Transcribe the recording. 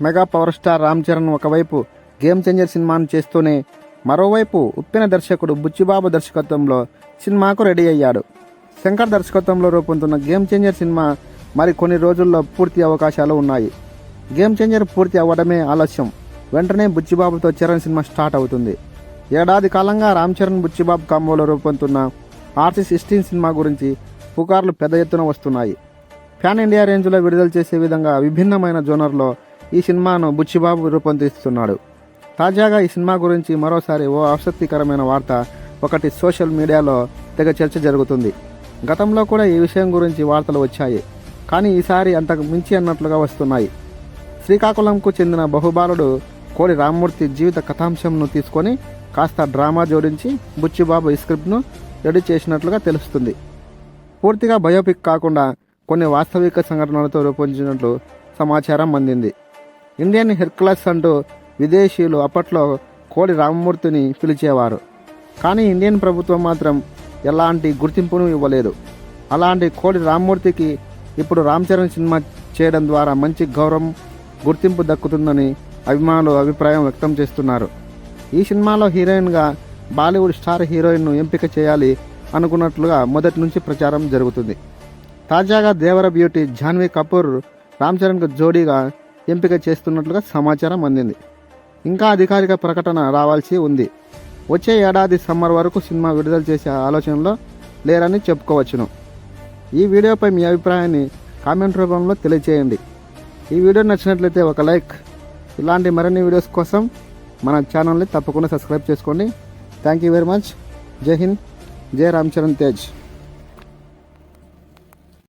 Mega power star Ram Charan ఒకవైపు game changer సినిమాను చేస్తూనే మరోవైపు ఉప్పిన దర్శకుడు బుచ్చిబాబు దర్శకత్వంలో సినిమాకు రెడీ అయ్యాడు. శంకర్ దర్శకత్వంలో రూపొందుతున్న గేమ్ చేంజర్ సినిమా మరి కొన్ని రోజుల్లో పూర్తి అవకాశాలు ఉన్నాయి. గేమ్ చేంజర్ పూర్తి అవ్వడమే ఆలస్యం. వెంటనే బుచ్చిబాబుతో చరణ్ సినిమా స్టార్ట్ అవుతుంది. ఏడాది కాలంగా రామ్ చరణ్ బుచ్చిబాబు కాంబోలో రూపొందుతున్న ఆర్సీ సిక్స్టీన్ సినిమా గురించి పుకార్లు పెద్ద ఎత్తున వస్తున్నాయి. ప్యాన్ ఇండియా రేంజ్లో విడుదల చేసే విధంగా విభిన్నమైన జోనర్లో ఈ సినిమాను బుచ్చిబాబు రూపొందిస్తున్నాడు. తాజాగా ఈ సినిమా గురించి మరోసారి ఓ ఆసక్తికరమైన వార్త ఒకటి సోషల్ మీడియాలో తెగ చర్చ జరుగుతుంది. గతంలో కూడా ఈ విషయం గురించి వార్తలు వచ్చాయి. కానీ ఈసారి అంతకు మించి అన్నట్లుగా వస్తున్నాయి. శ్రీకాకుళంకు చెందిన బహుబాలుడు కోడి రామ్మూర్తి జీవిత కథాంశంను తీసుకొని కాస్త డ్రామా జోడించి బుచ్చిబాబు ఈ స్క్రిప్ట్ను రెడీ చేసినట్లుగా తెలుస్తుంది. పూర్తిగా బయోపిక్ కాకుండా కొన్ని వాస్తవిక సంఘటనలతో రూపొందించినట్లు సమాచారం అందింది. ఇండియన్ హెర్క్లస్ అంటూ విదేశీయులు అప్పట్లో కోడి రామమూర్తిని పిలిచేవారు. కానీ ఇండియన్ ప్రభుత్వం మాత్రం ఎలాంటి గుర్తింపును ఇవ్వలేదు. అలాంటి కోడి రామ్మూర్తికి ఇప్పుడు రామ్ చరణ్ సినిమా చేయడం ద్వారా మంచి గౌరవం గుర్తింపు దక్కుతుందని అభిమానులు అభిప్రాయం వ్యక్తం చేస్తున్నారు. ఈ సినిమాలో హీరోయిన్గా బాలీవుడ్ స్టార్ హీరోయిన్ను ఎంపిక చేయాలి అనుకున్నట్లుగా మొదటి నుంచి ప్రచారం జరుగుతుంది. తాజాగా దేవర బ్యూటీ జాన్వీ కపూర్ రామ్ చరణ్కు జోడీగా ఎంపిక చేస్తున్నట్లుగా సమాచారం అందింది. ఇంకా అధికారిక ప్రకటన రావాల్సి ఉంది. వచ్చే ఏడాది సమ్మర్ వరకు సినిమా విడుదల చేసే ఆలోచనలో లేరని చెప్పుకోవచ్చును. ఈ వీడియోపై మీ అభిప్రాయాన్ని కామెంట్ రూపంలో తెలియచేయండి. ఈ వీడియో నచ్చినట్లయితే ఒక లైక్. ఇలాంటి మరిన్ని వీడియోస్ కోసం మన ఛానల్ని తప్పకుండా సబ్స్క్రైబ్ చేసుకోండి. థ్యాంక్ యూ వెరీ మచ్ జై హింద్ జై రామ్ చరణ్ తేజ్